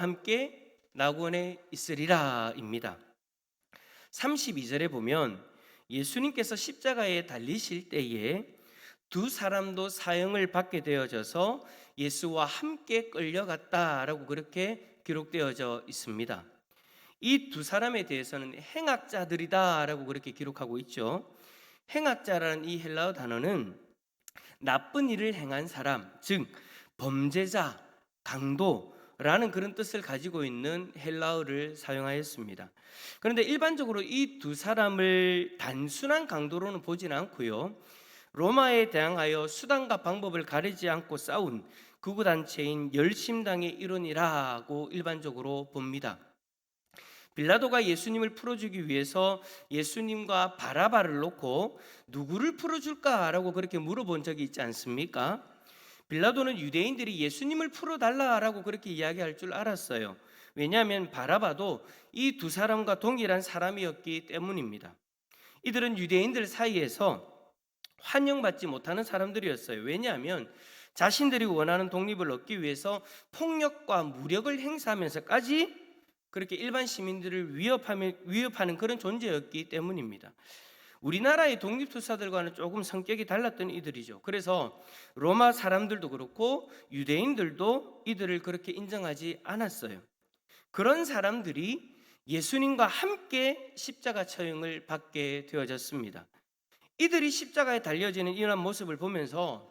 함께 낙원에 있으리라입니다. 32절에 보면 예수님께서 십자가에 달리실 때에 두 사람도 사형을 받게 되어져서 예수와 함께 끌려갔다라고 그렇게 기록되어져 있습니다. 이 두 사람에 대해서는 행악자들이다라고 그렇게 기록하고 있죠. 행악자라는 이 헬라어 단어는 나쁜 일을 행한 사람, 즉 범죄자, 강도 라는 그런 뜻을 가지고 있는 헬라어를 사용하였습니다. 그런데 일반적으로 이 두 사람을 단순한 강도로는 보지는 않고요. 로마에 대항하여 수단과 방법을 가리지 않고 싸운 극우 단체인 열심당의 일원이라고 일반적으로 봅니다. 빌라도가 예수님을 풀어주기 위해서 예수님과 바라바를 놓고 누구를 풀어줄까라고 그렇게 물어본 적이 있지 않습니까? 빌라도는 유대인들이 예수님을 풀어달라라고 그렇게 이야기할 줄 알았어요. 왜냐하면 바라바도 이 두 사람과 동일한 사람이었기 때문입니다. 이들은 유대인들 사이에서 환영받지 못하는 사람들이었어요. 왜냐하면 자신들이 원하는 독립을 얻기 위해서 폭력과 무력을 행사하면서까지 그렇게 일반 시민들을 위협하는 그런 존재였기 때문입니다. 우리나라의 독립투사들과는 조금 성격이 달랐던 이들이죠. 그래서 로마 사람들도 그렇고 유대인들도 이들을 그렇게 인정하지 않았어요. 그런 사람들이 예수님과 함께 십자가 처형을 받게 되어졌습니다. 이들이 십자가에 달려지는 이런 모습을 보면서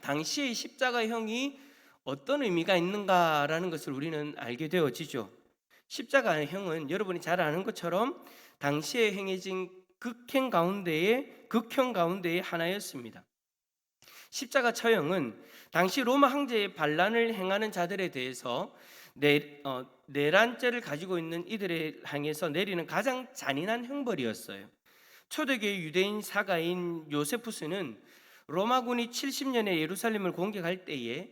당시의 십자가형이 어떤 의미가 있는가라는 것을 우리는 알게 되어지죠. 십자가형은 여러분이 잘 아는 것처럼 당시에 행해진 극행 가운데의 극형 가운데의 하나였습니다. 십자가 처형은 당시 로마 황제의 반란을 행하는 자들에 대해서 내, 어, 내란죄를 가지고 있는 이들에 향해서 내리는 가장 잔인한 형벌이었어요. 초대교회 유대인 사가인 요세푸스는 로마군이 70년에 예루살렘을 공격할 때에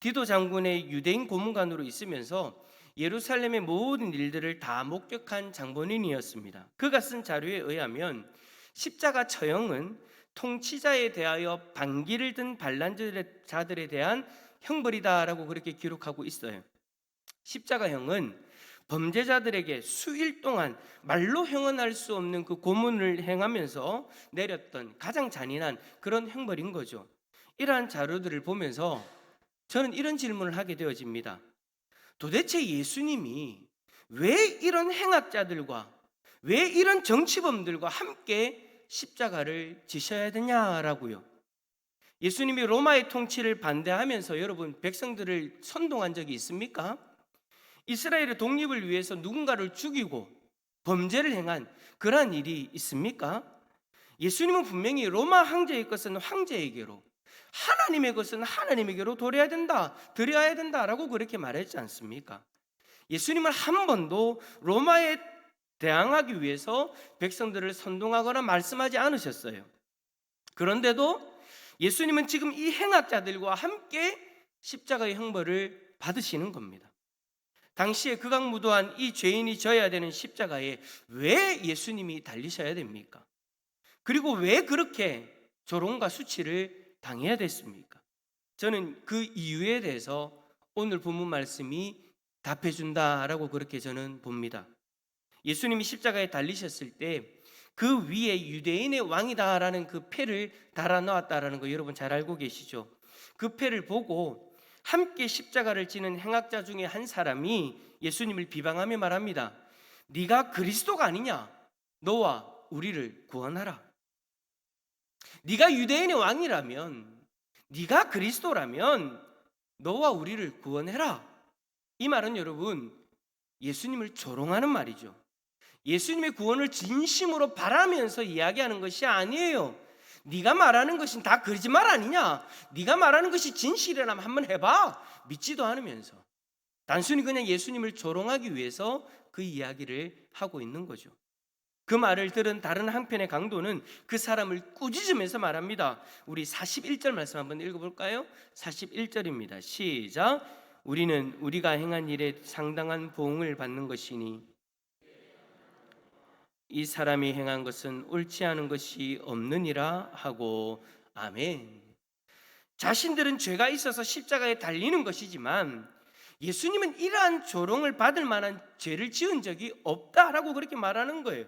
디도 장군의 유대인 고문관으로 있으면서 예루살렘의 모든 일들을 다 목격한 장본인이었습니다. 그가 쓴 자료에 의하면 십자가 처형은 통치자에 대하여 반기를 든 반란자들에 대한 형벌이다라고 그렇게 기록하고 있어요. 십자가형은 범죄자들에게 수일 동안 말로 형언할 수 없는 그 고문을 행하면서 내렸던 가장 잔인한 그런 형벌인 거죠. 이러한 자료들을 보면서 저는 이런 질문을 하게 되어집니다. 도대체 예수님이 왜 이런 행악자들과 왜 이런 정치범들과 함께 십자가를 지셔야 되냐라고요. 예수님이 로마의 통치를 반대하면서 여러분 백성들을 선동한 적이 있습니까? 이스라엘의 독립을 위해서 누군가를 죽이고 범죄를 행한 그러한 일이 있습니까? 예수님은 분명히 로마 황제의 것은 황제에게로 하나님의 것은 하나님에게로 돌려야 된다, 드려야 된다라고 그렇게 말했지 않습니까? 예수님은 한 번도 로마에 대항하기 위해서 백성들을 선동하거나 말씀하지 않으셨어요. 그런데도 예수님은 지금 이 행악자들과 함께 십자가의 형벌을 받으시는 겁니다. 당시에 극악무도한 이 죄인이 져야 되는 십자가에 왜 예수님이 달리셔야 됩니까? 그리고 왜 그렇게 조롱과 수치를 당해야 됐습니까? 저는 그 이유에 대해서 오늘 본문 말씀이 답해 준다라고 그렇게 저는 봅니다. 예수님이 십자가에 달리셨을 때 그 위에 유대인의 왕이다라는 그 패를 달아 놓았다라는 거 여러분 잘 알고 계시죠? 그 패를 보고 함께 십자가를 지는 행악자 중에 한 사람이 예수님을 비방하며 말합니다. 네가 그리스도가 아니냐? 너와 우리를 구원하라. 네가 유대인의 왕이라면 네가 그리스도라면 너와 우리를 구원해라. 이 말은 여러분 예수님을 조롱하는 말이죠. 예수님의 구원을 진심으로 바라면서 이야기하는 것이 아니에요. 네가 말하는 것은 다 거짓말 아니냐? 네가 말하는 것이 진실이라면 한번 해봐. 믿지도 않으면서 단순히 그냥 예수님을 조롱하기 위해서 그 이야기를 하고 있는 거죠. 그 말을 들은 다른 한편의 강도는 그 사람을 꾸짖으면서 말합니다. 우리 41절 말씀 한번 읽어볼까요? 41절입니다. 시작. 우리는 우리가 행한 일에 상당한 보응을 받는 것이니 이 사람이 행한 것은 옳지 않은 것이 없느니라 하고 아멘. 자신들은 죄가 있어서 십자가에 달리는 것이지만 예수님은 이러한 조롱을 받을 만한 죄를 지은 적이 없다라고 그렇게 말하는 거예요.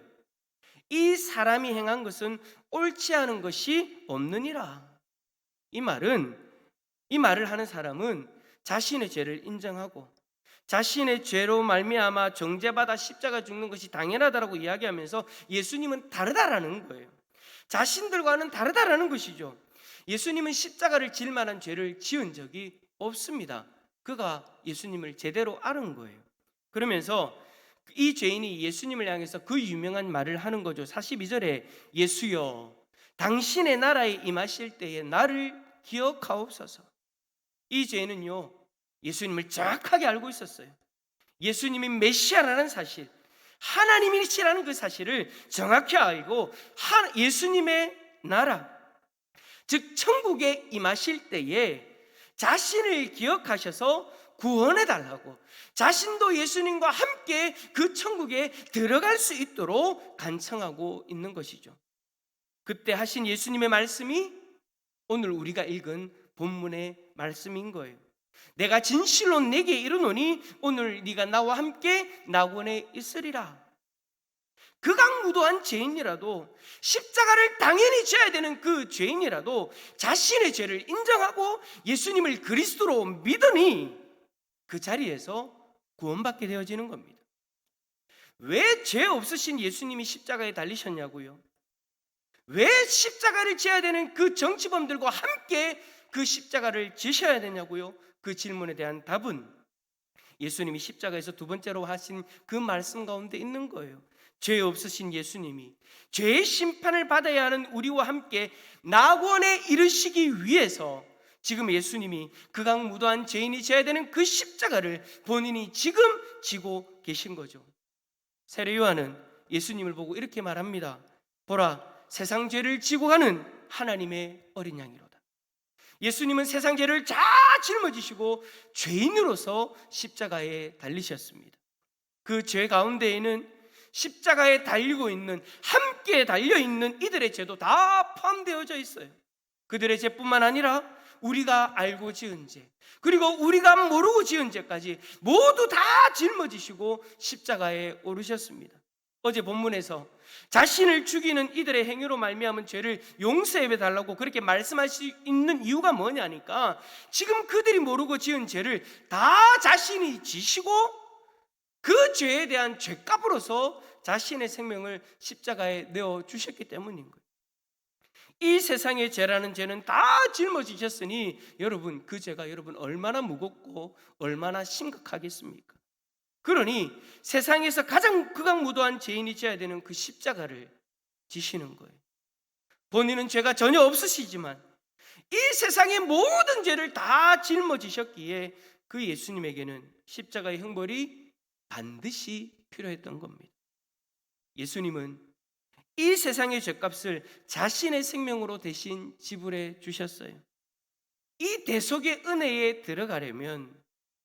이 사람이 행한 것은 옳지 않은 것이 없느니라. 이 말은 이 말을 하는 사람은 자신의 죄를 인정하고 자신의 죄로 말미암아 정죄받아 십자가 죽는 것이 당연하다라고 이야기하면서 예수님은 다르다라는 거예요. 자신들과는 다르다라는 것이죠. 예수님은 십자가를 질 만한 죄를 지은 적이 없습니다. 그가 예수님을 제대로 아는 거예요. 그러면서 이 죄인이 예수님을 향해서 그 유명한 말을 하는 거죠. 42절에 예수여 당신의 나라에 임하실 때에 나를 기억하옵소서. 이 죄인은요. 예수님을 정확하게 알고 있었어요. 예수님이 메시아라는 사실, 하나님이시라는 그 사실을 정확히 알고 예수님의 나라, 즉 천국에 임하실 때에 자신을 기억하셔서 구원해 달라고 자신도 예수님과 함께 그 천국에 들어갈 수 있도록 간청하고 있는 것이죠. 그때 하신 예수님의 말씀이 오늘 우리가 읽은 본문의 말씀인 거예요. 내가 진실로 내게 이르노니 오늘 네가 나와 함께 낙원에 있으리라. 극악무도한 죄인이라도 십자가를 당연히 져야 되는 그 죄인이라도 자신의 죄를 인정하고 예수님을 그리스도로 믿으니 그 자리에서 구원받게 되어지는 겁니다. 왜 죄 없으신 예수님이 십자가에 달리셨냐고요? 왜 십자가를 지어야 되는 그 정치범들과 함께 그 십자가를 지셔야 되냐고요? 그 질문에 대한 답은 예수님이 십자가에서 두 번째로 하신 그 말씀 가운데 있는 거예요. 죄 없으신 예수님이 죄의 심판을 받아야 하는 우리와 함께 낙원에 이르시기 위해서 지금 예수님이 극악무도한 죄인이 져야 되는 그 십자가를 본인이 지금 지고 계신 거죠. 세례 요한은 예수님을 보고 이렇게 말합니다. 보라, 세상 죄를 지고 가는 하나님의 어린 양이로다. 예수님은 세상 죄를 다 짊어지시고 죄인으로서 십자가에 달리셨습니다. 그 죄 가운데에는 십자가에 달리고 있는 함께 달려 있는 이들의 죄도 다 포함되어져 있어요. 그들의 죄뿐만 아니라 우리가 알고 지은 죄, 그리고 우리가 모르고 지은 죄까지 모두 다 짊어지시고 십자가에 오르셨습니다. 어제 본문에서 자신을 죽이는 이들의 행위로 말미암은 죄를 용서해 달라고 그렇게 말씀할 수 있는 이유가 뭐냐니까 지금 그들이 모르고 지은 죄를 다 자신이 지시고 그 죄에 대한 죄값으로서 자신의 생명을 십자가에 내어 주셨기 때문인 거예요. 이 세상의 죄라는 죄는 다 짊어지셨으니 여러분 그 죄가 여러분 얼마나 무겁고 얼마나 심각하겠습니까? 그러니 세상에서 가장 극악무도한 죄인이 져야 되는 그 십자가를 지시는 거예요. 본인은 죄가 전혀 없으시지만 이 세상의 모든 죄를 다 짊어지셨기에 그 예수님에게는 십자가의 형벌이 반드시 필요했던 겁니다. 예수님은 이 세상의 죄값을 자신의 생명으로 대신 지불해 주셨어요. 이 대속의 은혜에 들어가려면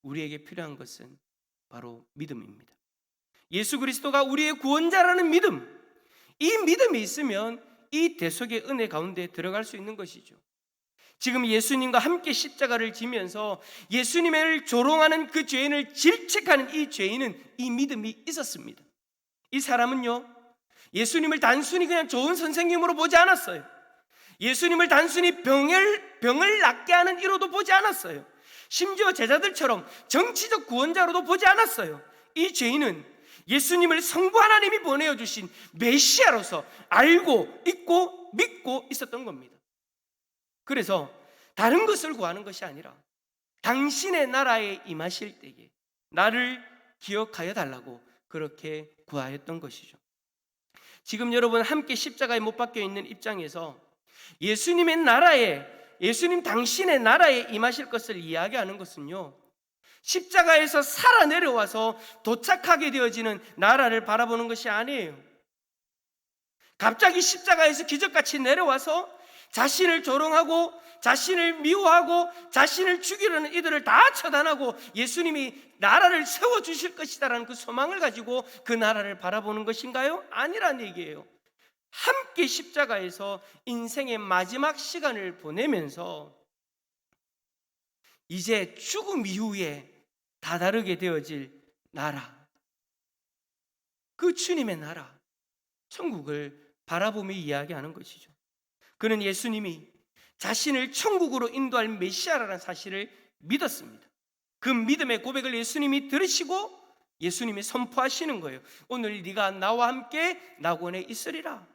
우리에게 필요한 것은 바로 믿음입니다. 예수 그리스도가 우리의 구원자라는 믿음, 이 믿음이 있으면 이 대속의 은혜 가운데 들어갈 수 있는 것이죠. 지금 예수님과 함께 십자가를 지면서 예수님을 조롱하는 그 죄인을 질책하는 이 죄인은 이 믿음이 있었습니다. 이 사람은요, 예수님을 단순히 그냥 좋은 선생님으로 보지 않았어요. 예수님을 단순히 병을, 병을 낫게 하는 이로도 보지 않았어요. 심지어 제자들처럼 정치적 구원자로도 보지 않았어요. 이 죄인은 예수님을 성부 하나님이 보내어 주신 메시아로서 알고 있고 믿고 있었던 겁니다. 그래서 다른 것을 구하는 것이 아니라 당신의 나라에 임하실 때에 나를 기억하여 달라고 그렇게 구하였던 것이죠. 지금 여러분 함께 십자가에 못 박혀 있는 입장에서 예수님의 나라에 예수님 당신의 나라에 임하실 것을 이야기하는 것은요. 십자가에서 살아 내려와서 도착하게 되어지는 나라를 바라보는 것이 아니에요. 갑자기 십자가에서 기적같이 내려와서 자신을 조롱하고 자신을 미워하고 자신을 죽이려는 이들을 다 처단하고 예수님이 나라를 세워 주실 것이다라는 그 소망을 가지고 그 나라를 바라보는 것인가요? 아니란 얘기예요. 함께 십자가에서 인생의 마지막 시간을 보내면서 이제 죽음 이후에 다다르게 되어질 나라. 그 주님의 나라, 천국을 바라보며 이야기하는 것이죠. 그는 예수님이 자신을 천국으로 인도할 메시아라는 사실을 믿었습니다. 그 믿음의 고백을 예수님이 들으시고 예수님이 선포하시는 거예요. 오늘 네가 나와 함께 낙원에 있으리라.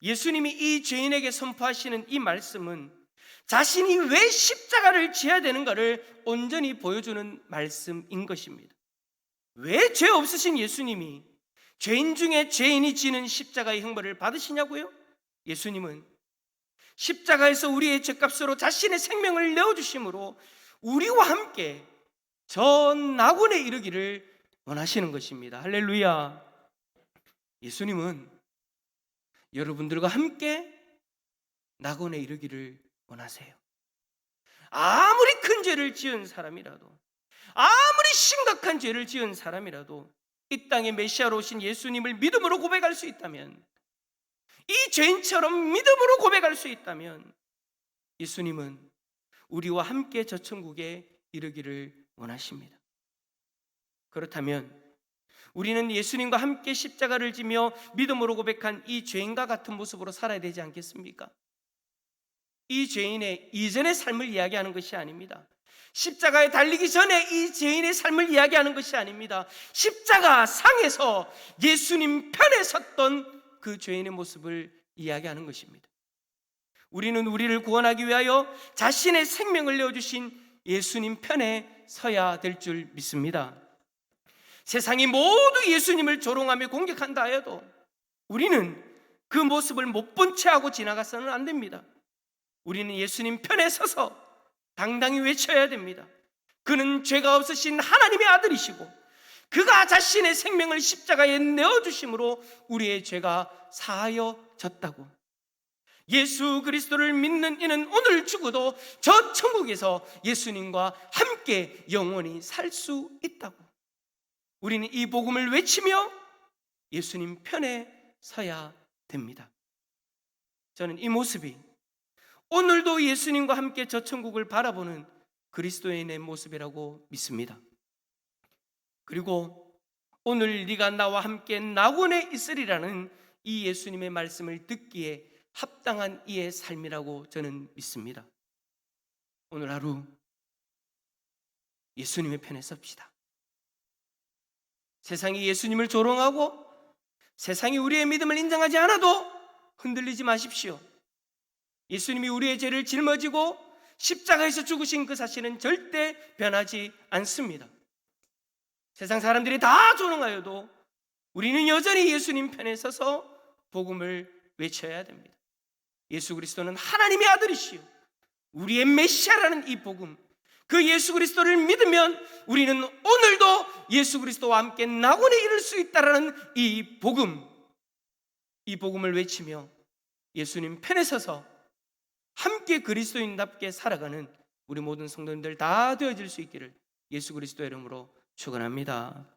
예수님이 이 죄인에게 선포하시는 이 말씀은 자신이 왜 십자가를 지어야 되는가를 온전히 보여주는 말씀인 것입니다. 왜 죄 없으신 예수님이 죄인 중에 죄인이 지는 십자가의 형벌을 받으시냐고요? 예수님은 십자가에서 우리의 죄값으로 자신의 생명을 내어주심으로 우리와 함께 저 낙원에 이르기를 원하시는 것입니다. 할렐루야. 예수님은 여러분들과 함께 낙원에 이르기를 원하세요. 아무리 큰 죄를 지은 사람이라도, 아무리 심각한 죄를 지은 사람이라도 이 땅에 메시아로 오신 예수님을 믿음으로 고백할 수 있다면, 이 죄인처럼 믿음으로 고백할 수 있다면, 예수님은 우리와 함께 저 천국에 이르기를 원하십니다. 그렇다면 우리는 예수님과 함께 십자가를 지며 믿음으로 고백한 이 죄인과 같은 모습으로 살아야 되지 않겠습니까? 이 죄인의 이전의 삶을 이야기하는 것이 아닙니다. 십자가에 달리기 전에 이 죄인의 삶을 이야기하는 것이 아닙니다. 십자가 상에서 예수님 편에 섰던 그 죄인의 모습을 이야기하는 것입니다. 우리는 우리를 구원하기 위하여 자신의 생명을 내어주신 예수님 편에 서야 될 줄 믿습니다. 세상이 모두 예수님을 조롱하며 공격한다 해도 우리는 그 모습을 못 본 채 하고 지나가서는 안 됩니다. 우리는 예수님 편에 서서 당당히 외쳐야 됩니다. 그는 죄가 없으신 하나님의 아들이시고 그가 자신의 생명을 십자가에 내어 주심으로 우리의 죄가 사하여졌다고. 예수 그리스도를 믿는 이는 오늘 죽어도 저 천국에서 예수님과 함께 영원히 살 수 있다고. 우리는 이 복음을 외치며 예수님 편에 서야 됩니다. 저는 이 모습이 오늘도 예수님과 함께 저 천국을 바라보는 그리스도인의 모습이라고 믿습니다. 그리고 오늘 네가 나와 함께 낙원에 있으리라는 이 예수님의 말씀을 듣기에 합당한 이의 삶이라고 저는 믿습니다. 오늘 하루 예수님의 편에 섭시다. 세상이 예수님을 조롱하고 세상이 우리의 믿음을 인정하지 않아도 흔들리지 마십시오. 예수님이 우리의 죄를 짊어지고 십자가에서 죽으신 그 사실은 절대 변하지 않습니다. 세상 사람들이 다 조롱하여도 우리는 여전히 예수님 편에 서서 복음을 외쳐야 됩니다. 예수 그리스도는 하나님의 아들이시요. 우리의 메시아라는 이 복음, 그 예수 그리스도를 믿으면 우리는 오늘도 예수 그리스도와 함께 낙원에 이를 수 있다라는 이 복음, 이 복음을 외치며 예수님 편에 서서 함께 그리스도인답게 살아가는 우리 모든 성도님들 다 되어질 수 있기를 예수 그리스도 이름으로 축원합니다.